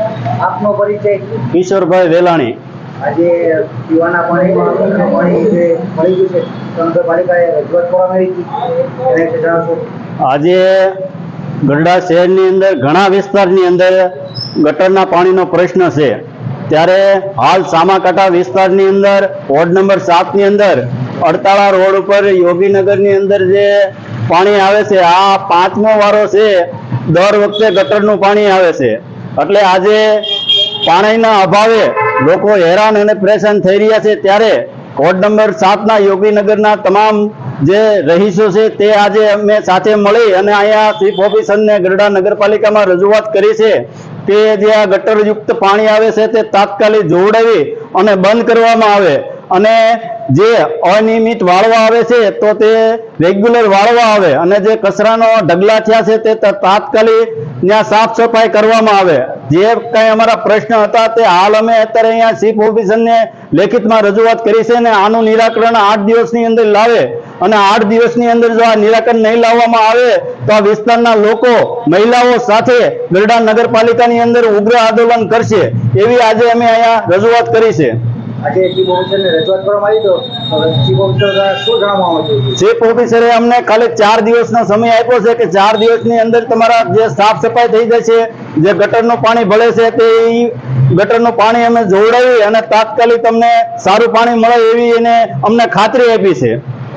આપનો પરિચય? કિશોરભાઈ વેલાણી. આજે પીવાના પાણીમાં પાણી જે મળી ગયું છે. તો રજૂઆત કરવામાં આવી હતી. એને જણાવશો? આજે ગરડા શહેરની અંદર ઘણા વિસ્તારની અંદર ગટરના પાણીનો પ્રશ્ન છે. ત્યારે હાલ સામાકાંઠા વિસ્તારની અંદર વોર્ડ નંબર સાતની અંદર અડતાળા રોડ ઉપર યોગીનગરની અંદર જે પાણી આવે છે આ પાંચમો વારો છે દર વખતે ગટરનું પાણી આવે છે. એટલે આજે પાણીના અભાવે લોકો હેરાન અને પરેશાન થઈ રહ્યા છે. ત્યારે વોર્ડ નંબર સાતના યોગીનગરના તમામ જે રહીશો છે તે આજે અમે સાથે મળી અને અહીંયા ચીફ ઓફિસરને ગરડા નગરપાલિકામાં રજૂઆત કરી છે કે જે આ ગટરયુક્ત પાણી આવે છે તે તાત્કાલિક જોવડાવી અને બંધ કરવામાં આવે. અને જે અનિયમિત વાળવા આવે છે, તો તે રેગ્યુલર વાળવા આવે. અને જે કચરાનો ઢગલા થયા છે, તે તાત્કાલિક ત્યાં સાફ સફાઈ કરવામાં આવે. જે કઈ અમારા પ્રશ્ન હતા, તે હાલ અમે અત્યારે અહીંયા ચીફ ઓફિસરને લેખિતમાં રજૂઆત કરી છે અને આનું નિરાકરણ આઠ દિવસની અંદર લાવે. અને આઠ દિવસની અંદર જો આ નિરાકરણ નહીં લાવવામાં આવે, તો આ વિસ્તારના લોકો, મહિલાઓ સાથે ગરડા નગરપાલિકાની અંદર ઉગ્ર આંદોલન કરશે. એવી આજે અમે અહીંયા રજૂઆત કરી છે. આજે ચીફ ઓફિસરને રજૂઆત કરવામાં આવી તો ચીફ ઓફિસર શું જણાવવામાં આવ્યું ચીફ ઓફિસરે અમને ખાલી ચાર દિવસનો સમય આપ્યો છે કે ચાર દિવસની અંદર તમારા જે સાફ સફાઈ થઈ જશે, જે ગટરનું પાણી ભળે છે તે ગટરનું પાણી અમે જોવડાવી અને તાત્કાલિક તમને સારું પાણી મળે એવી એને અમને ખાતરી આપી છે.